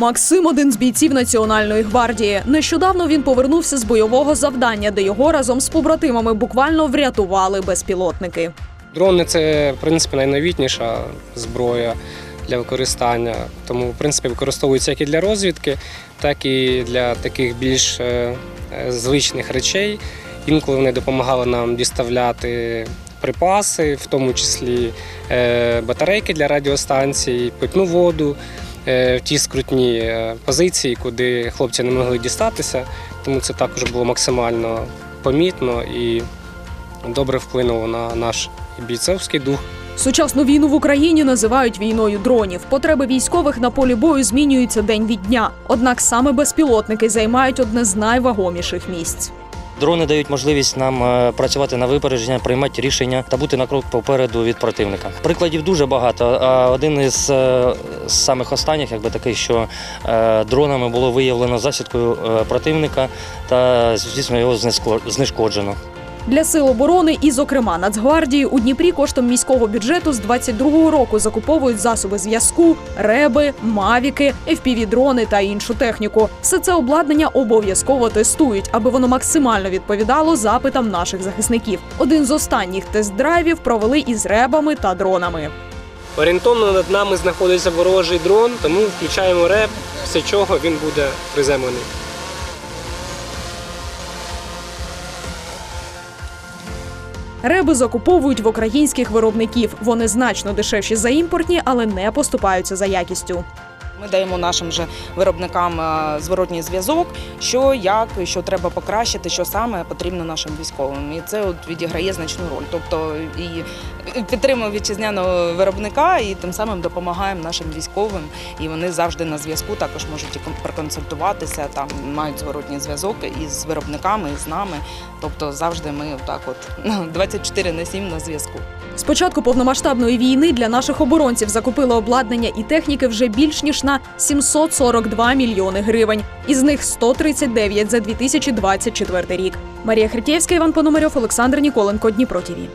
Максим один з бійців Національної гвардії. Нещодавно він повернувся з бойового завдання, де його разом з побратимами буквально врятували безпілотники. Дрони це в принципі найновітніша зброя для використання. Тому, в принципі, використовуються як і для розвідки, так і для таких більш е, е, звичних речей. Інколи вони допомагали нам діставляти припаси, в тому числі е, батарейки для радіостанцій, питну воду в ті скрутні е, позиції, куди хлопці не могли дістатися. Тому це також було максимально помітно і добре вплинуло на наш бійцовський дух. Сучасну війну в Україні називають війною дронів. Потреби військових на полі бою змінюються день від дня. Однак саме безпілотники займають одне з найвагоміших місць. Дрони дають можливість нам е, працювати на випередження, приймати рішення та бути на крок попереду від противника. Прикладів дуже багато. А один із е, самих останніх, якби такий, що е, дронами було виявлено засідкою е, противника та звісно його знешкоджено. Для сил оборони і, зокрема, Нацгвардії у Дніпрі коштом міського бюджету з 22-го року закуповують засоби зв'язку, реби, мавіки, FPV-дрони та іншу техніку. Все це обладнання обов'язково тестують, аби воно максимально відповідало запитам наших захисників. Один з останніх тест-драйвів провели із ребами та дронами. Орієнтовно над нами знаходиться ворожий дрон, тому включаємо реп, після чого він буде приземлений. Реби закуповують в українських виробників. Вони значно дешевші за імпортні, але не поступаються за якістю. Ми даємо нашим же виробникам е, зворотній зв'язок, що як, що треба покращити, що саме потрібно нашим військовим. І це от відіграє значну роль. Тобто і підтримуємо вітчизняного виробника і тим самим допомагаємо нашим військовим. І вони завжди на зв'язку також можуть проконсультуватися, там мають зворотній зв'язок із виробниками, і з нами. Тобто завжди ми отак от 24 на 7 на зв'язку. З початку повномасштабної війни для наших оборонців закупили обладнання і техніки вже більш ніж на 742 мільйони гривень. Із них 139 за 2024 рік. Марія Хритєвська, Іван Пономарьов, Олександр Ніколенко, Дніпро ТІВІ.